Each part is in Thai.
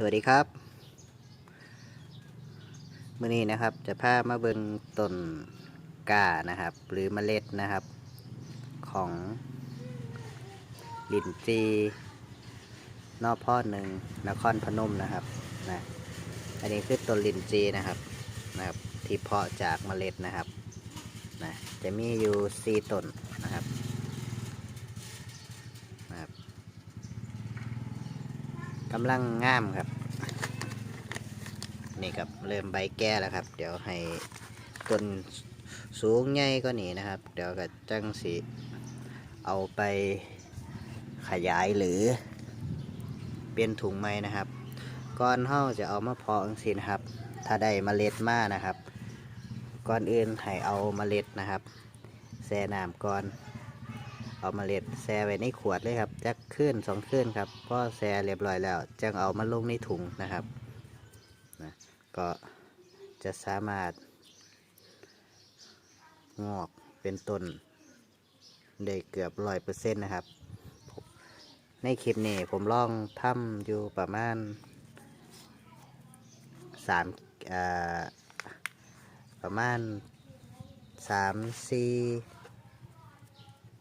สวัสดีครับมื่อนี้นะครับ จะพามาเบิงต้นกานะครับ หรือเมล็ดนะครับ ของลินจีนอพ่อหนึ่งนครพนมนะครับนะอันนี้คือต้นลินจีนะครับนะครับ ที่เพาะจากเมล็ดนะครับนะจะมีอยู่สี่ต้นนะครับนะครับ กำลังงามครับ นี่ครับเริ่มใบแก่แล้วครับ เดี๋ยวให้ต้นสูงใหญ่ก็นี่นะครับ เดี๋ยวก็จังสิเอาไปขยายหรือเปลี่ยนถุงไม้นะครับก่อนเฮาจะเอามาเพาะจังซี่นะครับ ถ้าได้เมล็ดมานะครับ ก่อนอื่นให้เอามเมล็ดนะครับแช่น้ำก่อน เอาเล็ดแช่ไว้ในขวดเลยครับจักขึ้นสองขึ้นครับพอแช่เรียบร้อยแล้วจึงเอามาลงในถุงนะครับก็จะสามารถ งอกเป็นต้นได้เกือบร้อยเปอร์เซ็นต์นะครับ ในคลิปนี้ผมลองทำอยู่ประมาณสามประมาณสามสี่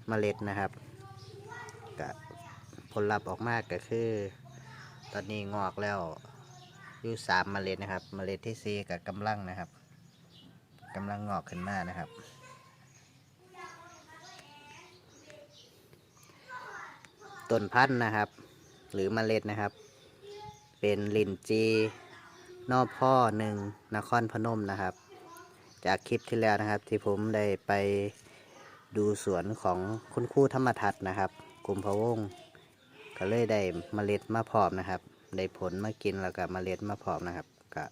เมล็ดนะครับก็ผลลัพธ์ออกมากก็คือ ตอนนี้งอกแล้วอยู่สามเมล็ดนะครับ เมล็ดที่สี่กับกำลังนะครับกำลังงอกขึ้นมานะครับต้นพันธุ์นะครับ หรือเมล็ดนะครับ เป็นลินจีนอพ่อหนึ่งนครพนมนะครับ จากคลิปที่แล้วนะครับที่ผมได้ไป ดูสวนของคุณครูธรรมทัศน์นะครับ กลุ่มพะวงศ์ก็เลยได้เมล็ดมาพร้อมนะครับ ได้ผลมากินแล้วก็เมล็ดมาเพาะนะครับ ก็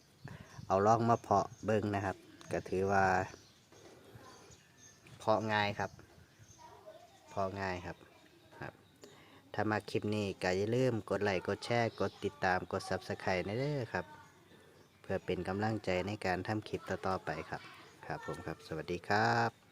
เอาลองมาเพาะเบิ้งนะครับ ก็ถือว่า เพาะง่ายครับ เพาะง่ายครับครับ ถ้ามาคลิปนี้ก็อย่าลืมกดไลค์กดแชร์กดติดตามกด Subscribe นะเด้อครับ เพื่อเป็นกำลังใจในการทำคลิปต่อๆไปครับ ครับผมครับ สวัสดีครับ